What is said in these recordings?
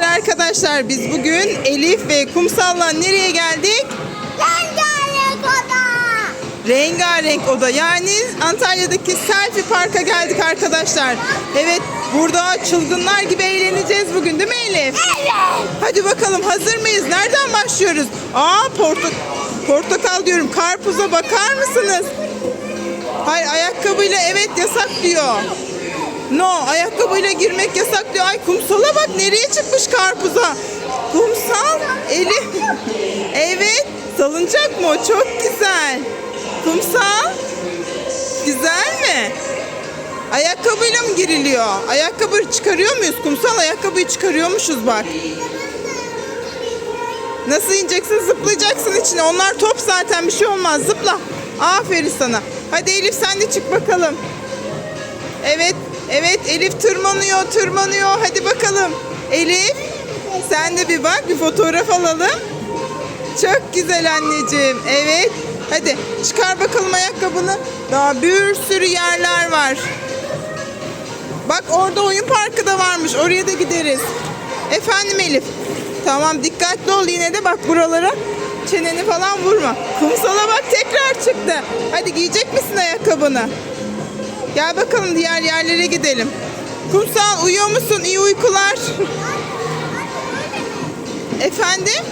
arkadaşlar. Biz bugün Elif ve Kumsal'la nereye geldik? Rengarenk oda. Rengarenk Oda yani Antalya'daki Selfie Park'a geldik arkadaşlar. Evet burada çılgınlar gibi eğleneceğiz bugün değil mi Elif? Evet. Hadi bakalım hazır mıyız? Nereden başlıyoruz? Aa porta portakal diyorum. Karpuza bakar mısınız? Hayır ayakkabıyla evet yasak diyor. No ayakkabıyla girmek yasak diyor. Ay kumsala bak nereye çıkmış karpuza. Kumsal Elif. Evet salıncak mı o? Çok güzel. Kumsal. Güzel mi? Ayakkabıyla mı giriliyor? Ayakkabı çıkarıyor muyuz? Kumsal ayakkabıyı çıkarıyormuşuz bak. Nasıl ineceksin? Zıplayacaksın içine. Onlar top zaten bir şey olmaz. Zıpla. Aferin sana. Hadi Elif sen de çık bakalım. Evet. Evet Elif tırmanıyor, tırmanıyor. Hadi bakalım. Elif sen de bir bak, bir fotoğraf alalım. Çok güzel anneciğim. Evet. Hadi çıkar bakalım ayakkabını. Daha bir sürü yerler var. Bak orada oyun parkı da varmış. Oraya da gideriz. Efendim Elif. Tamam dikkatli ol yine de bak buralara çeneni falan vurma. Kumsala bak tekrar çıktı. Hadi giyecek misin ayakkabını? Gel bakalım diğer yerlere gidelim. Kumsal uyuyor musun? İyi uykular. Efendim?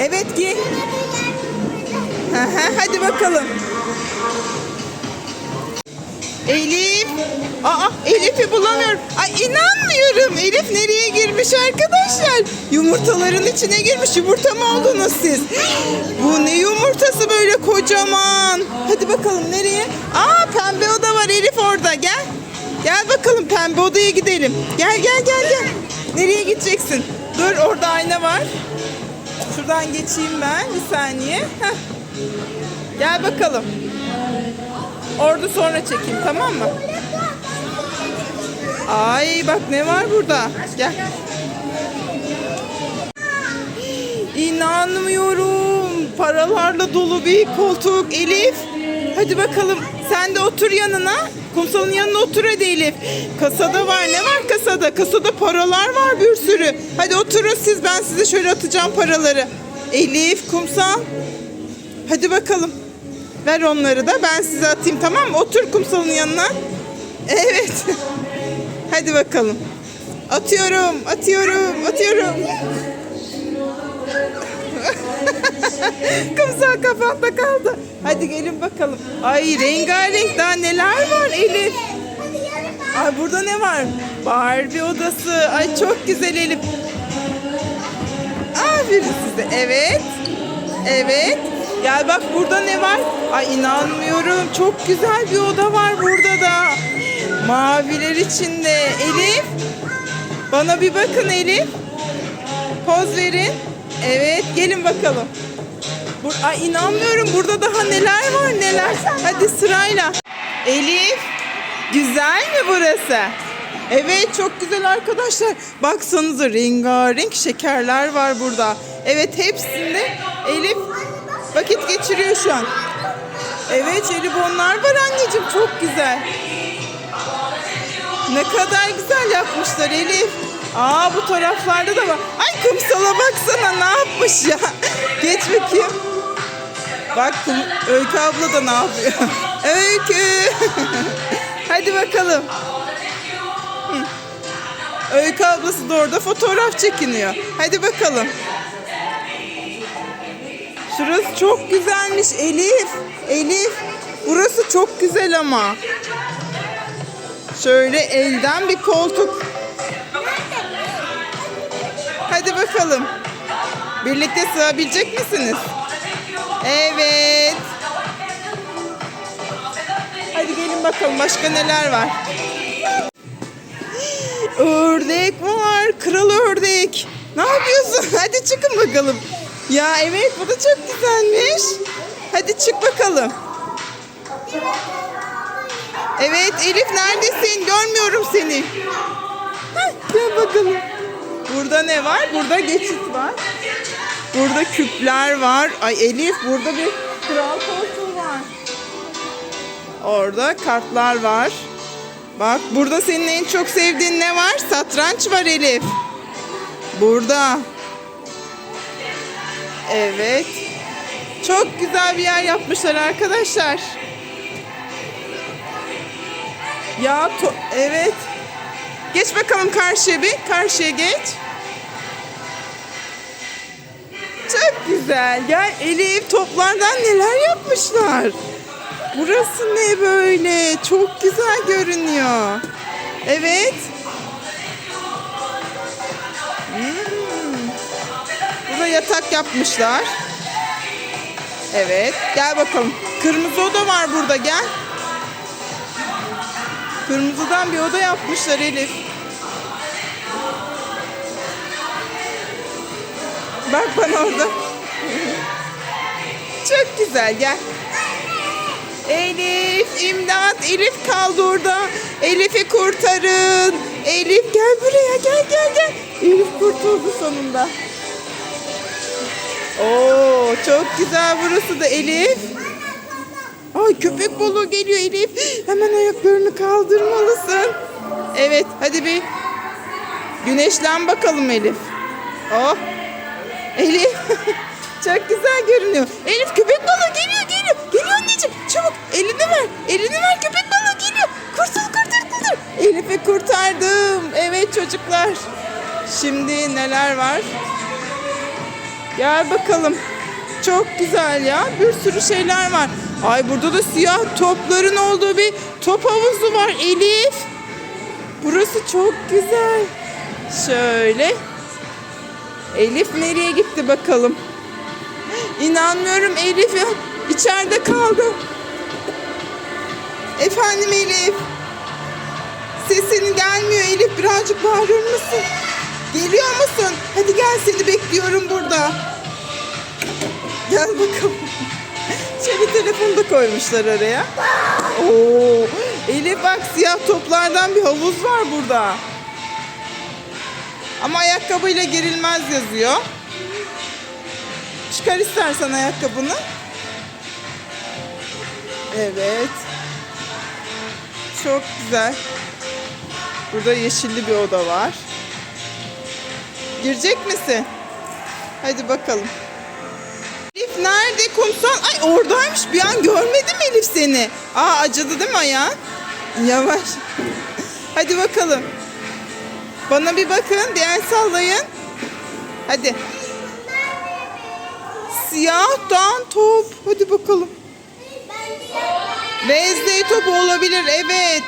Evet hı, Hadi bakalım. Elif. Aa Elif'i bulamıyorum. Ay inanmıyorum. Elif nereye girmiş arkadaşlar? Yumurtaların içine girmiş. Yumurta mı oldunuz siz? Bu ne yumurtası böyle kocaman? Hadi bakalım nereye? Aa pembe oda var Elif orada. Gel. Gel bakalım pembe odaya gidelim. Gel gel gel gel. Nereye gideceksin? Dur orada ayna var. Şuradan geçeyim ben bir saniye. Heh. Gel bakalım. Orada sonra çekeyim tamam mı? Ay bak ne var burada. Gel. İnanmıyorum. Paralarla dolu bir koltuk. Elif. Hadi bakalım. Sen de otur yanına. Kumsalın yanına otur hadi Elif. Kasada var. Ne var kasada? Kasada paralar var bir sürü. Hadi oturun siz. Ben size şöyle atacağım paraları. Elif, kumsal. Hadi bakalım. Ver onları da ben size atayım tamam mı? Otur kumsalın yanına. Evet. Hadi bakalım. Atıyorum, atıyorum, atıyorum. Kumsal kafamda kaldı. Hadi gelin bakalım. Ay rengarenk daha neler var Elif. Ay burada ne var? Barbie odası. Ay çok güzel Elif. Aferin size. Evet. Evet. Gel bak burada ne var? Ay inanmıyorum. Çok güzel bir oda var burada da. Maviler içinde. Elif. Bana bir bakın Elif. Poz verin. Evet gelin bakalım. Bur Ay inanmıyorum burada daha neler var neler. Hadi sırayla. Elif. Güzel mi burası? Evet çok güzel arkadaşlar. Baksanıza rengarenk şekerler var burada. Evet hepsinde Elif vakit geçiriyor şu an. Evet jelibonlar var anneciğim çok güzel. Ne kadar güzel yapmışlar Elif. Aa bu taraflarda da var. Ay kumsala baksana ne yapmış ya. Geç bakayım. Bak Öykü abla da ne yapıyor? Öykü. Hadi bakalım. Öykü ablası da orada fotoğraf çekiniyor. Hadi bakalım. Şurası çok güzelmiş Elif. Elif. Burası çok güzel ama. Şöyle elden bir koltuk. Hadi bakalım. Birlikte sığabilecek misiniz? Evet. Hadi gelin bakalım başka neler var. Ördek var. Kral ördek. Ne yapıyorsun? Hadi çıkın bakalım. Ya evet bu da çok güzelmiş. Hadi çık bakalım. Evet Elif neredesin? Görmüyorum seni. Hah, gel bakalım. Burada ne var? Burada geçit var. Burada küpler var. Ay Elif burada bir kral koltuğu var. Orada kartlar var. Bak burada senin en çok sevdiğin ne var? Satranç var Elif. Burada. Evet. Çok güzel bir yer yapmışlar arkadaşlar. Ya evet. Geç bakalım karşıya bir. Karşıya geç. Güzel. Gel Elif toplardan neler yapmışlar. Burası ne böyle? Çok güzel görünüyor. Evet. Hmm. Burada yatak yapmışlar. Evet. Gel bakalım. Kırmızı oda var burada. Gel. Kırmızıdan bir oda yapmışlar Elif. Bak bana orada. Çok güzel gel. Elif imdat Elif kaldı orada. Elif'i kurtarın. Elif gel buraya gel gel gel. Elif kurtuldu sonunda. Oo çok güzel burası da Elif. Ay köpek balığı geliyor Elif. Hemen ayaklarını kaldırmalısın. Evet hadi bir güneşlen bakalım Elif. Oh. Elif çok güzel görünüyor. Elif köpek balığı geliyor geliyor. Geliyor anneciğim çabuk elini ver. Elini ver köpek balığı geliyor. Kurtul kurtul kurtul. Elif'i kurtardım. Evet çocuklar. Şimdi neler var? Gel bakalım. Çok güzel ya. Bir sürü şeyler var. Ay burada da siyah topların olduğu bir top havuzu var Elif. Burası çok güzel. Şöyle. Elif nereye gitti bakalım? İnanmıyorum Elif. İçeride kaldı. Efendim Elif. Sesin gelmiyor Elif. Birazcık bağırır mısın? Geliyor musun? Hadi gel seni bekliyorum burada. Gel bakalım. Şöyle telefonu da koymuşlar araya. Oo, Elif bak siyah toplardan bir havuz var burada. Ama ayakkabıyla girilmez yazıyor. Çıkar istersen ayakkabını. Evet. Çok güzel. Burada yeşilli bir oda var. Girecek misin? Hadi bakalım. Elif nerede kumsal? Ay oradaymış bir an görmedim Elif seni. Aa acıdı değil mi ayağın? Yavaş. Hadi bakalım. Bana bir bakın. Diğer sallayın. Hadi. Siyahtan top. Hadi bakalım. Wednesday topu olabilir. Evet.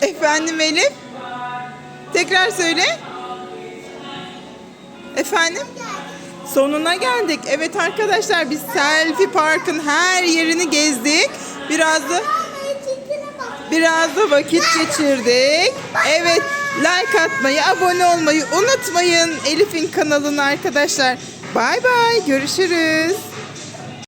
Efendim Elif? Tekrar söyle. Efendim? Sonuna geldik. Evet arkadaşlar biz Selfie Park'ın her yerini gezdik. Biraz da biraz da vakit geçirdik. Evet like atmayı, abone olmayı unutmayın Elif'in kanalına arkadaşlar. Bay bay görüşürüz.